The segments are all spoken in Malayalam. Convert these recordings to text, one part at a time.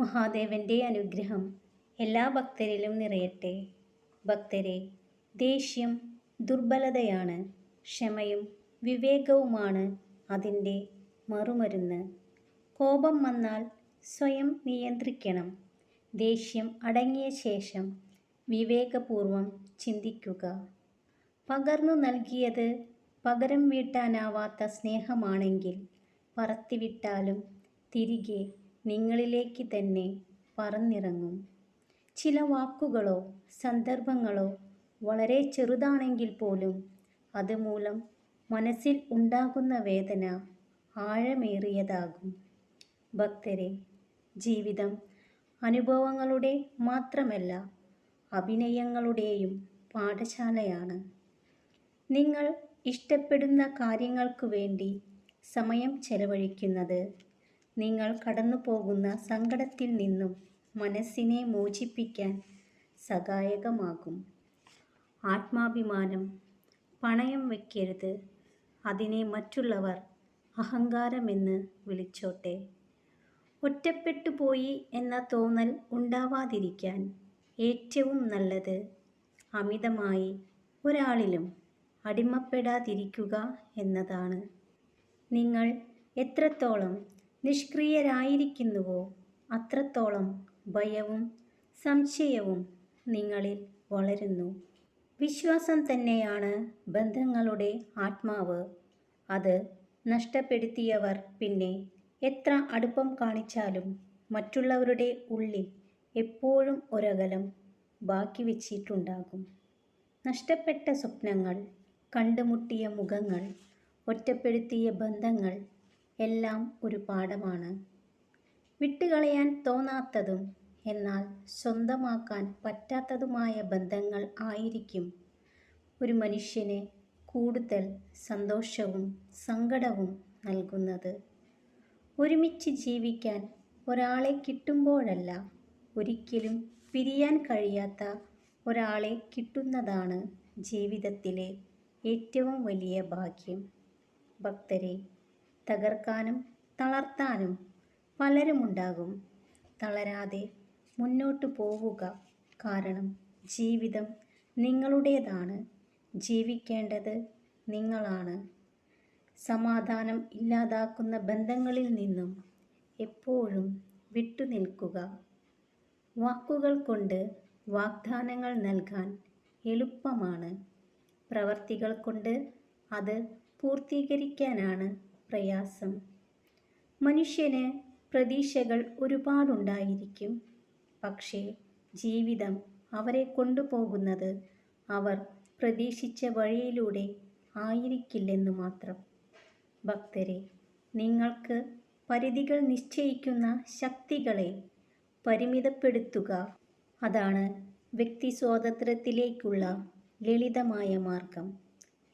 മഹാദേവന്റെ അനുഗ്രഹം എല്ലാ ഭക്തരിലും നിറയട്ടെ. ഭക്തരെ ദേഷ്യം ദുർബലതയാണ് ക്ഷമയും വിവേകവുമാണ് അതിന്റെ മറുമരുന്ന്. കോപം വന്നാൽ സ്വയം നിയന്ത്രിക്കണം. ദേഷ്യം അടങ്ങിയ ശേഷം വിവേകപൂർവം ചിന്തിക്കുക. പകർന്നു നൽകിയത് പകരം വീട്ടാനാവാത്ത സ്നേഹമാണെങ്കിൽ പറത്തിവിട്ടാലും തിരികെ നിങ്ങളിലേക്ക് തന്നെ പറന്നിറങ്ങും. ചില വാക്കുകളോ സന്ദർഭങ്ങളോ വളരെ ചെറുതാണെങ്കിൽ പോലും അതുമൂലം മനസ്സിൽ ഉണ്ടാകുന്ന വേദന ആഴമേറിയതാകും. ഭക്തരെ ജീവിതം അനുഭവങ്ങളുടെ മാത്രമല്ല അഭിനയങ്ങളുടെയും പാഠശാലയാണ്. നിങ്ങൾ ഇഷ്ടപ്പെടുന്ന കാര്യങ്ങൾക്കു വേണ്ടി സമയം ചെലവഴിക്കുന്നത് നിങ്ങൾ കടന്നു പോകുന്ന സങ്കടത്തിൽ നിന്നും മനസ്സിനെ മോചിപ്പിക്കാൻ സഹായകമാകും. ആത്മാഭിമാനം. പണയം വയ്ക്കരുത് അതിനെ മറ്റുള്ളവർ അഹങ്കാരമെന്ന് വിളിച്ചോട്ടെ. ഒറ്റപ്പെട്ടു പോയി എന്ന തോന്നൽ ഉണ്ടാവാതിരിക്കാൻ ഏറ്റവും നല്ലത് അമിതമായി ഒരാളിലും അടിമപ്പെടാതിരിക്കുക എന്നതാണ്. നിങ്ങൾ എത്രത്തോളം നിഷ്ക്രിയരായിരിക്കുന്നുവോ? അത്രത്തോളം ഭയവും സംശയവും നിങ്ങളിൽ വളരുന്നു. വിശ്വാസം തന്നെയാണ് ബന്ധങ്ങളുടെ ആത്മാവ്. അത് നഷ്ടപ്പെടുത്തിയവർ പിന്നെ എത്ര അടുപ്പം കാണിച്ചാലും മറ്റുള്ളവരുടെ ഉള്ളിൽ എപ്പോഴും ഒരകലം ബാക്കി വച്ചിട്ടുണ്ടാകും. നഷ്ടപ്പെട്ട സ്വപ്നങ്ങൾ കണ്ടുമുട്ടിയ മുഖങ്ങൾ ഒറ്റപ്പെടുത്തിയ ബന്ധങ്ങൾ എല്ലാം ഒരു പാഠമാണ്. വിട്ടുകളയാൻ തോന്നാത്തതും എന്നാൽ സ്വന്തമാക്കാൻ പറ്റാത്തതുമായ ബന്ധങ്ങൾ ആയിരിക്കും. ഒരു മനുഷ്യന് കൂടുതൽ സന്തോഷവും സങ്കടവും നൽകുന്നത്. ഒരുമിച്ച് ജീവിക്കാൻ ഒരാളെ കിട്ടുമ്പോഴല്ല ഒരിക്കലും പിരിയാൻ കഴിയാത്ത ഒരാളെ കിട്ടുന്നതാണ് ജീവിതത്തിലെ ഏറ്റവും വലിയ ഭാഗ്യം. ഭക്തരെ തകർക്കാനും തളർത്താനും പലരുമുണ്ടാകും. തളരാതെ മുന്നോട്ട് പോവുക കാരണം ജീവിതം നിങ്ങളുടേതാണ്. ജീവിക്കേണ്ടത് നിങ്ങളാണ്. സമാധാനം ഇല്ലാതാക്കുന്ന ബന്ധങ്ങളിൽ നിന്നും എപ്പോഴും വിട്ടുനിൽക്കുക. വാക്കുകൾ കൊണ്ട് വാഗ്ദാനങ്ങൾ നൽകാൻ എളുപ്പമാണ്. പ്രവർത്തികൾ കൊണ്ട് അത് പൂർത്തീകരിക്കാനാണ് പ്രയാസം. മനുഷ്യന് പ്രതീക്ഷകൾ ഒരുപാടുണ്ടായിരിക്കും. പക്ഷേ ജീവിതം അവരെ കൊണ്ടുപോകുന്നത് അവർ പ്രതീക്ഷിച്ച വഴിയിലൂടെ ആയിരിക്കില്ലെന്നു മാത്രം. ഭക്തരെ നിങ്ങൾക്ക് പരിധികൾ നിശ്ചയിക്കുന്ന ശക്തികളെ പരിമിതപ്പെടുത്തുക അതാണ് വ്യക്തി സ്വാതന്ത്ര്യത്തിലേക്കുള്ള ലളിതമായ മാർഗം.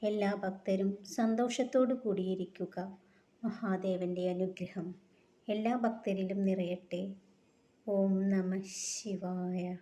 എല്ലാ ഭക്തരും സന്തോഷത്തോടു കൂടിയിരിക്കുക. മഹാദേവന്റെ അനുഗ്രഹം എല്ലാ ഭക്തരിലും നിറയട്ടെ. ഓം നമ ശിവായ.